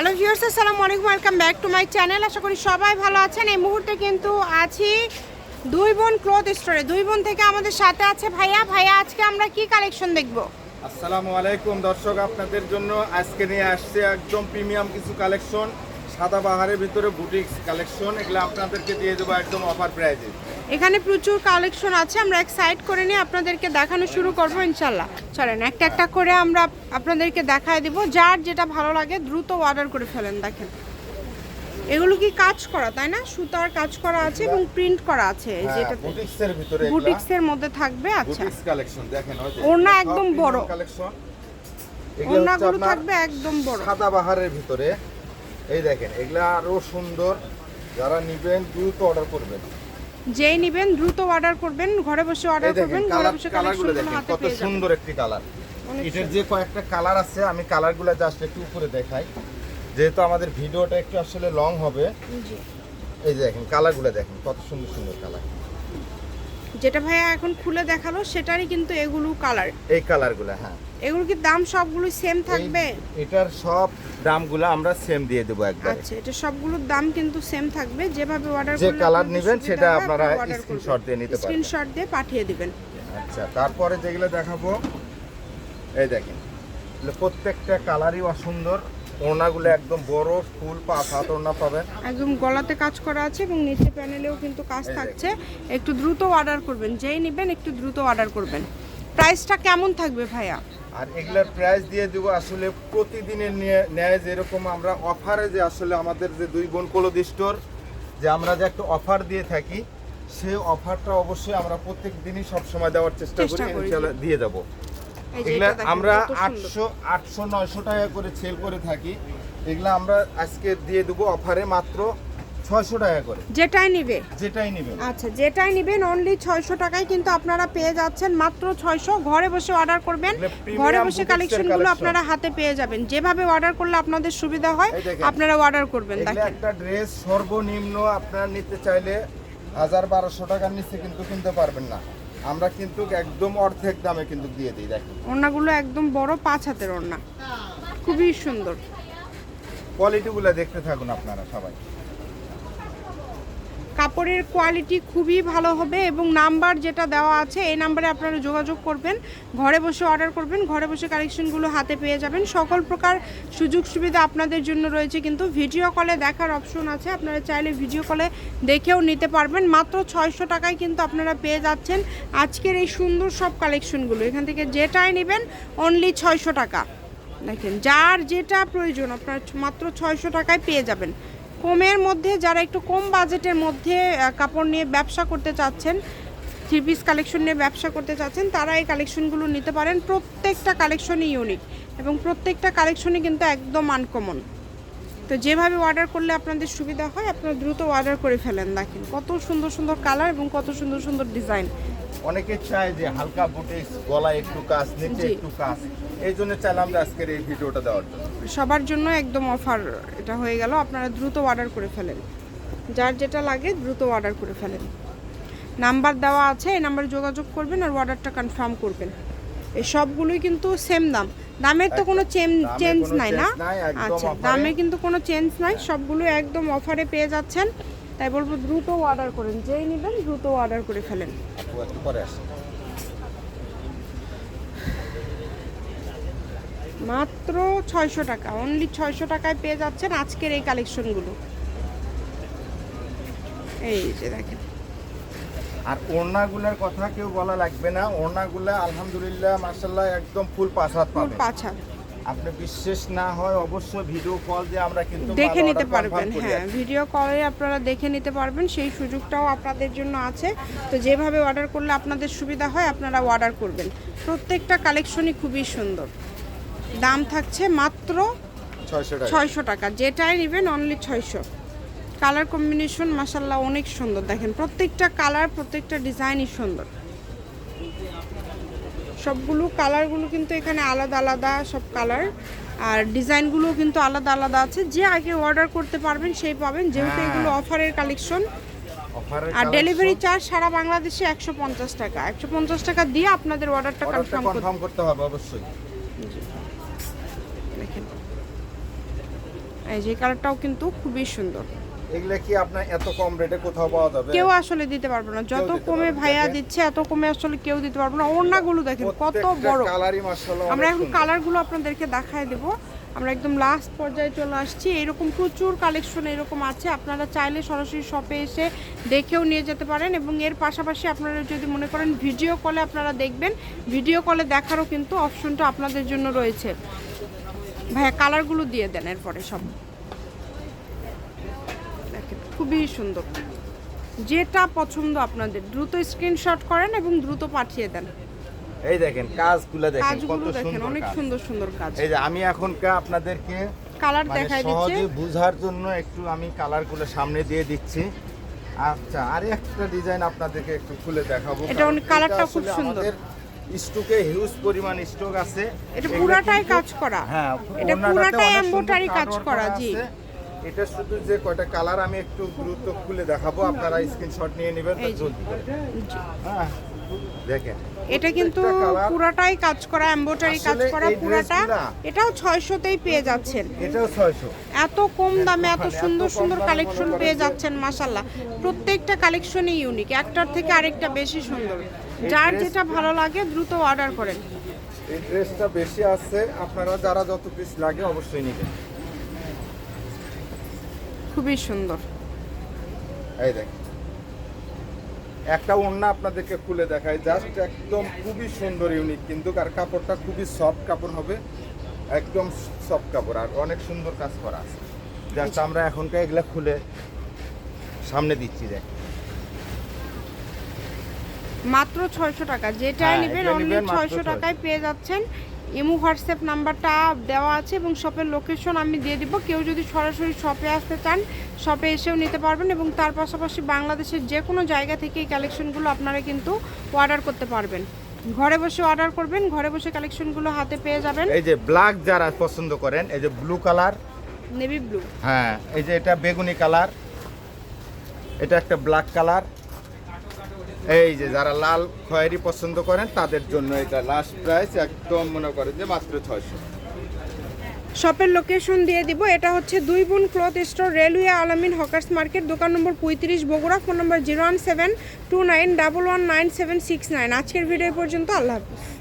Hello viewers, আসসালামু আলাইকুম, welcome back to my channel. আশা করি সবাই ভালো আছেন। এই মুহূর্তে কিন্তু আছি দুই বোন ক্লথ স্টোরে। দুই বোন থেকে আমাদের সাথে আছে ভাইয়া। ভাইয়া, আজকে আমরা কি কালেকশন দেখব? আসসালামু আলাইকুম দর্শক, আপনাদের জন্য আজকে নিয়ে আসছে একদম প্রিমিয়াম কিছু কালেকশন, সাদা বাহারের ভিতরে বুটিক্স কালেকশন। এগুলো আপনাদেরকে দিয়ে দেবো একদম অফার প্রাইজে এখানে প্রচুর কালেকশন আছে আমরা এক সাইড করে নিয়ে আপনাদেরকে দেখানো শুরু করব ইনশাল্লাহ চলেন একটা একটা করে আমরা আপনাদেরকে দেখায় দিব যার যেটা ভালো লাগে দ্রুত অর্ডার করে ফেলেন দেখেন। এগুলো কি কাজ করা তাই না? সুতার কাজ করা আছে এবং প্রিন্ট করা আছে এই যেটাতে। বুটিক্সের ভিতরে বুটিক্সের মধ্যে থাকবে আচ্ছা। বুটিক্স কালেকশন দেখেন ওড়না একদম বড়। কালেকশন ওড়নাগুলো থাকবে একদম বড়। সাদা বাহারের ভিতরে। এই দেখেন এগুলা আরও সুন্দর। যারা নিবেন দ্রুত অর্ডার করবেন। যেই নিবেন দ্রুত অর্ডার করবেন ঘরে বসে অর্ডার করবেন ঘরে বসে কালারগুলো দেখেন কত সুন্দর একটি কালার এটার যে কয়েকটা কালার আছে আমি কালারগুলো জাস্ট একটু উপরে দেখাই। যেহেতু আমাদের ভিডিওটা একটু আসলে লং হবে এই যে দেখেন কালারগুলো দেখেন কত সুন্দর সুন্দর কালার যেটা ভাইয়া এখন খুলে দেখাল সেটারই কিন্তু এগুলো কালার এই কালারগুলো হ্যাঁ। এগুলো কি দাম সবগুলো সেম থাকবে? এটার সব দামগুলো আমরা সেম দিয়ে দেবো একবার। আচ্ছা এটা সবগুলোর দাম কিন্তু সেম থাকবে। যেভাবে অর্ডার যে কালার নেবেন সেটা আপনারা স্ক্রিনশট দিয়ে নিতে পারবেন। স্ক্রিনশট দিয়ে পাঠিয়ে দিবেন। আচ্ছা তারপরে যেগুলো দেখাবো এই দেখেন প্রত্যেকটা কালারই অসুন্দর। ওড়নাগুলো একদম বড় ফুল পা হাত ওড়না পাবেন। একদম গলাতে কাজ করা আছে এবং নিচে প্যানেলেও কিন্তু কাজ থাকছে। একটু দ্রুত অর্ডার করবেন যেই নেবেন একটু দ্রুত অর্ডার করবেন। প্রাইসটা কেমন থাকবে ভাইয়া? আর এগুলার প্রাইস দিয়ে দেবো আসলে প্রতিদিনের নিয়ে ন্যায় যেরকম আমরা অফারে যে আসলে আমাদের যে দুই বোন কোলদ স্টোর যে আমরা যে একটা অফার দিয়ে থাকি সেই অফারটা অবশ্যই আমরা প্রত্যেক দিনই সবসময় দেওয়ার চেষ্টা করি ইনশাআল্লাহ দিয়ে দেবো এগুলা আমরা আটশো আটশো নয়শো টাকা করে সেল করে থাকি। এগুলা আমরা আজকে দিয়ে দেবো অফারে মাত্র ছয়শো টাকা করে। যেটাই নিবে। যেটাই নেবেন আচ্ছা যেটাই নেবেন অনলি ছয়শো টাকায় কিন্তু আপনারা পেয়ে যাচ্ছেন মাত্র ছয়শো। ঘরে বসে অর্ডার করবেন। ঘরে বসে কালেকশনগুলো আপনারা হাতে পেয়ে যাবেন। যেভাবে অর্ডার করলে আপনাদের সুবিধা হয় আপনারা অর্ডার করবেন দেখেন। একটা ড্রেস সর্বনিম্ন আপনারা নিতে চাইলে হাজার বারোশো টাকার নিচে কিন্তু কিনতে পারবেন না। আমরা কিন্তু একদম অর্ধেক দামে কিন্তু দিয়ে দিই দেখেন। ওড়নাগুলো একদম বড় পাঁচ হাতের ওড়না। খুবই সুন্দর। কোয়ালিটিগুলো দেখতে থাকুন আপনারা সবাই। কাপড়ের কোয়ালিটি খুবই ভালো হবে এবং নাম্বার যেটা দেওয়া আছে, এই নাম্বারে আপনারা যোগাযোগ করবেন, ঘরে বসে অর্ডার করবেন, ঘরে বসে কালেকশনগুলো হাতে পেয়ে যাবেন। সকল প্রকার সুযোগ সুবিধা আপনাদের জন্য রয়েছে কিন্তু ভিডিও কলে দেখার অপশন আছে। আপনারা চাইলে ভিডিও কলে দেখেও নিতে পারবেন। মাত্র ছয়শো টাকায় কিন্তু আপনারা পেয়ে যাচ্ছেন আজকের এই সুন্দর সব কালেকশনগুলো এখান থেকে যেটাই নেবেন অনলি ছয়শো টাকা। দেখেন, যার যেটা প্রয়োজন, আপনার মাত্র ছয়শো টাকায় পেয়ে যাবেন। কমের মধ্যে, যারা একটু কম বাজেটের মধ্যে কাপড় নিয়ে ব্যবসা করতে চাচ্ছেন থ্রি পিস কালেকশন নিয়ে ব্যবসা করতে চাচ্ছেন, তারা এই কালেকশনগুলো নিতে পারেন। প্রত্যেকটা কালেকশনই ইউনিক এবং প্রত্যেকটা কালেকশনই কিন্তু একদম আনকমন তো যেভাবে অর্ডার করলে আপনাদের সুবিধা হয়, আপনারা দ্রুত অর্ডার করে ফেলেন। দেখেন কত সুন্দর সুন্দর কালার এবং কত সুন্দর সুন্দর ডিজাইন অনেকে চায় যে হালকা বুটিক্স গলায় একটু কাজ নিচে একটু কাজ। এই জন্য চাইলাম যে আজকের এই ভিডিওটা দেওয়ার জন্য। সবার জন্য একদম অফার এটা হয়ে গেল। আপনারা দ্রুত অর্ডার করে ফেলেন। যার যেটা লাগে দ্রুত অর্ডার করে ফেলেন। নাম্বার দেওয়া আছে এই নাম্বারে যোগাযোগ করবেন আর অর্ডারটা কনফার্ম করবেন। এই সবগুলোই কিন্তু সেম দাম। দামের তো কোনো চেঞ্জ চেঞ্জ নাই না? আচ্ছা দামে কিন্তু কোনো চেঞ্জ নাই। সবগুলো একদম অফারে পেয়ে যাচ্ছেন। তাই বলব দ্রুত অর্ডার করেন যেই নেবেন দ্রুত অর্ডার করে ফেলেন। মাত্র ছয়শো টাকা অনলি ছয়শো টাকায় পেয়ে যাচ্ছেন আজকের এই কালেকশনগুলো এই যে দেখেন। আর ওড়নাগুলোর কথা কেউ বলা লাগবে না ওড়নাগুলো আলহামদুলিল্লাহ মার্শাল্লাহ একদম ফুল পাঁচ হাত ফুল পাবেন। পাছা আপনি বিশ্বাস না হয় অবশ্যই ভিডিও কল দিয়ে আমরা কিন্তু দেখে নিতে পারবেন হ্যাঁ ভিডিও কলে আপনারা দেখে নিতে পারবেন সেই সুযোগটাও আপনাদের জন্য আছে। তো যেভাবে অর্ডার করলে আপনাদের সুবিধা হয় আপনারা অর্ডার করবেন। প্রত্যেকটা কালেকশনই খুবই সুন্দর। দাম থাকছে মাত্র ছয়শো টাকা। ছয়শো টাকা। যেটাই নেবেন অনলি ছয়শো। কালার কম্বিনেশন মাসাল্লাহ অনেক সুন্দর। দেখেন প্রত্যেকটা কালার প্রত্যেকটা ডিজাইনই সুন্দর। সবগুলো কালারগুলো কিন্তু এখানে আলাদা আলাদা সব কালার। আর ডিজাইনগুলো কিন্তু আলাদা আলাদা আছে। যে আগে অর্ডার করতে পারবেন সেই পাবেন। যেহেতু হ্যাঁ। এগুলো অফারের কালেকশন আর ডেলিভারি চার্জ সারা বাংলাদেশে একশো পঞ্চাশ টাকা। একশো পঞ্চাশ টাকা দিয়ে আপনাদের অর্ডারটা কনফার্ম করতে হবে অবশ্যই। এই যে কালারটাও কিন্তু খুবই সুন্দর। এগুলা কি আপনার এত কম রেটে কোথাও পাওয়া যাবে? কেউ আসলে দিতে পারবে না। যত কমে ভাইয়া দিচ্ছে এত কমে আসলে কেউ দিতে পারবে না। ওড়নাগুলো দেখেন কত বড়। কালারই মাশাআল্লাহ আমরা এখন। কালারগুলো আপনাদেরকে দেখায় দেব। আমরা একদম লাস্ট পর্যায়ে চলে আসছি। এরকম প্রচুর কালেকশন এরকম আছে। আপনারা চাইলে সরাসরি শপে এসে দেখেও নিয়ে যেতে পারেন এবং এর পাশাপাশি আপনারা যদি মনে করেন ভিডিও কলে আপনারা দেখবেন ভিডিও কলে দেখারও কিন্তু অপশনটা আপনাদের জন্য রয়েছে। ভাইয়া কালারগুলো দিয়ে দেন এরপরে সব। খুবই সুন্দর। যেটা পছন্দ আপনাদের দ্রুত স্ক্রিনশট করেন এবং দ্রুত পাঠিয়ে দেন। এই দেখেন কাজগুলো দেখেন কত সুন্দর অনেক সুন্দর সুন্দর কাজ। এই যে আমি এখনকার আপনাদেরকে কালার মানে দেখাই দিচ্ছে। সহজে বোঝার জন্য একটু আমি কালারগুলো সামনে দিয়ে দিচ্ছি। আচ্ছা আর একটা ডিজাইন আপনাদেরকে একটু খুলে দেখাবো। এটা অনেক- কালারটা খুব সুন্দর। স্টকে হিউজ পরিমাণ স্টক আছে। এটা পুরাটাই কাজ করা। হ্যাঁ এটা পুরাটাই এমব্রয়ডারি কাজ করা জি। এটা শুধু যে কয়টা কালার আমি একটু দ্রুত খুলে দেখাবো আপনারা স্ক্রিনশট নিয়ে নেবেন তো জলদি হ্যাঁ। দেখেন এটা কিন্তু পুরাটাই কাজ করা এমব্রয়ডারি কাজ করা পুরাটা এটাও ছয়শোতেই পেয়ে যাচ্ছেন। এটাও ছয়শো। এত কম দামে এত সুন্দর সুন্দর কালেকশন পেয়ে যাচ্ছেন মাসাল্লাহ প্রত্যেকটা কালেকশনই ইউনিক একটার থেকে আরেকটা বেশি সুন্দর। যার যেটা ভালো লাগে দ্রুত অর্ডার করেন। এই ড্রেসটা বেশি আছে আপনারা যারা যত পিস লাগে অবশ্যই নেবেন। খুবই সুন্দর। এই দেখেন একটা ওড়না আপনাদেরকে খুলে দেখায় জাস্ট একদম খুবই সুন্দর ইউনিক কিন্তু আর কাপড়টা খুবই সফট কাপড় হবে। একদম সফট কাপড়। আর অনেক সুন্দর কাজ করা আছে। জাস্ট আমরা এখনকার এগুলা খুলে সামনে দিচ্ছি দেখ। মাত্র ছয়শো টাকা। যেটা হ্যাঁ, নেবেন অনলি ছয়শো। টাকায় পেয়ে যাচ্ছেন। ইমো হোয়াটসঅ্যাপ নাম্বারটা দেওয়া আছে এবং শপের লোকেশন আমি দিয়ে দিব। কেউ যদি সরাসরি শপে আসতে চান শপে এসেও নিতে পারবেন এবং তার পাশাপাশি বাংলাদেশের যে কোনো জায়গা থেকে এই কালেকশনগুলো আপনারা কিন্তু অর্ডার করতে পারবেন। ঘরে বসে অর্ডার করবেন ঘরে বসে কালেকশনগুলো হাতে পেয়ে যাবেন। এই যে ব্ল্যাক যারা পছন্দ করেন এই যে ব্লু কালার। Navy blue. হ্যাঁ এই যে এটা বেগুনি কালার। এটা একটা ব্ল্যাক কালার। এই যে যারা লাল খয়েরি পছন্দ করেন, তাদের জন্য এটা লাস্ট প্রাইস একদম মনে করেন যে মাত্র ছয়শো। শপের লোকেশন দিয়ে দিব, এটা হচ্ছে দুই বোন cloth store, railway Alamin hawkers market, দোকান নম্বর পঁয়ত্রিশ Bogura, phone number zero one seven two nine double one nine seven six nine. আজকের ভিডিও পর্যন্ত, আল্লাহ হাফিজ।